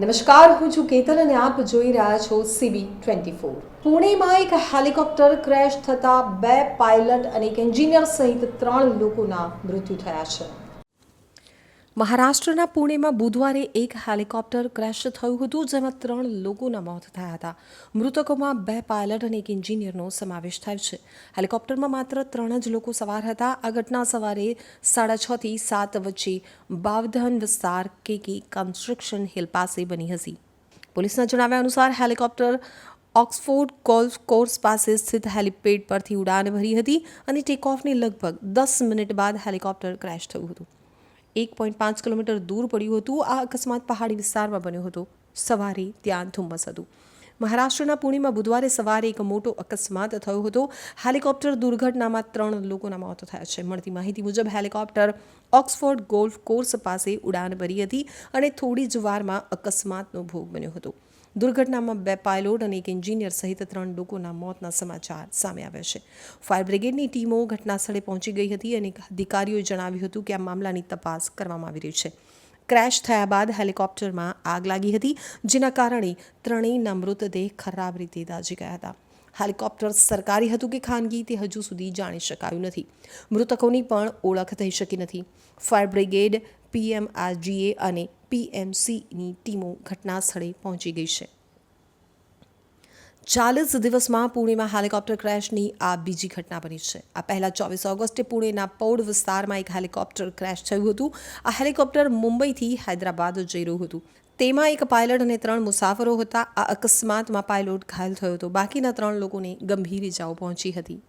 નમસ્કાર, હું છું કેતન અને આપ જોઈ રહ્યા છો સીબી ટ્વેન્ટી ફોર પુણેમાં એક હેલિકોપ્ટર ક્રેશ થતાં બે પાયલટ અને એક એન્જિનિયર સહિત ત્રણ લોકોના મૃત્યુ થયા છે. મહારાષ્ટ્રના પુણેમાં બુધવારે એક હેલિકોપ્ટર ક્રેશ થયું હતું, જેમાં ત્રણ લોકોના મોત થયા હતા. મૃતકોમાં બે પાયલટ અને એક એન્જિનિયરનો સમાવેશ થાય છે. હેલિકોપ્ટરમાં માત્ર ત્રણ જ લોકો સવાર હતા. આ ઘટના સવારે સાડા છથી સાત વચ્ચે બાવધન વિસ્તાર કેકી કન્સ્ટ્રક્શન હિલ પાસે બની હતી. પોલીસના જણાવ્યા અનુસાર હેલિકોપ્ટર ઓક્સફોર્ડ ગોલ્ફ કોર્સ પાસે સ્થિત હેલિપેડ પરથી ઉડાન ભરી હતી અને ટેકઓફની લગભગ દસ મિનિટ બાદ હેલિકોપ્ટર ક્રેશ થયું હતું. એક પોઈન્ટ પાંચ કિલોમીટર દૂર પડ્યું હતું. આ અકસ્માત પહાડી વિસ્તારમાં બન્યો હતો. સવારે ત્યાં ધુમ્મસ હતું. મહારાષ્ટ્રના પુણેમાં બુધવારે સવારે એક મોટો અકસ્માત થયો હતો. હેલિકોપ્ટર દુર્ઘટનામાં ત્રણ લોકોના મોત થયા છે. મળતી માહિતી મુજબ હેલિકોપ્ટર ઓક્સફોર્ડ ગોલ્ફ કોર્સ પાસે ઉડાન ભરી હતી અને થોડી જ વારમાં અકસ્માતનો ભોગ બન્યો હતો. દુર્ઘટનામાં બે પાયલોટ અને એક એન્જિનિયર સહિત ત્રણ લોકોના મોતના સમાચાર સામે આવ્યા છે. ફાયર બ્રિગેડની ટીમો ઘટનાસ્થળે પહોંચી ગઈ હતી અને અધિકારીઓએ જણાવ્યું હતું કે આ મામલાની તપાસ કરવામાં આવી રહી છે. ક્રેશ થયા બાદ હેલિકોપ્ટરમાં આગ લાગી હતી, જેના કારણે ત્રણેયના મૃતદેહ ખરાબ રીતે દાઝી ગયા હતા. હેલિકોપ્ટર સરકારી હતું કે ખાનગી તે હજુ સુધી જાણી શકાયું નથી. મૃતકોની પણ ઓળખ થઈ શકી નથી. ફાયર બ્રિગેડ પીએમઆરજીએ અને પીએમસીની ટીમો ઘટના સ્થળે પહોંચી ગઈ છે. ચાલીસ દિવસમાં પુણેમાં હેલિકોપ્ટર ક્રેશની આ બીજી ઘટના બની છે. આ પહેલાં ચોવીસ ઓગસ્ટે પુણેના પૌડ વિસ્તારમાં એક હેલિકોપ્ટર ક્રેશ થયું હતું. આ હેલિકોપ્ટર મુંબઈથી હૈદરાબાદ જઈ રહ્યું હતું. તેમાં એક પાયલટ અને ત્રણ મુસાફરો હતા. આ અકસ્માતમાં પાયલોટ ઘાયલ થયો હતો. બાકીના ત્રણ લોકોને ગંભીર ઇજાઓ પહોંચી હતી.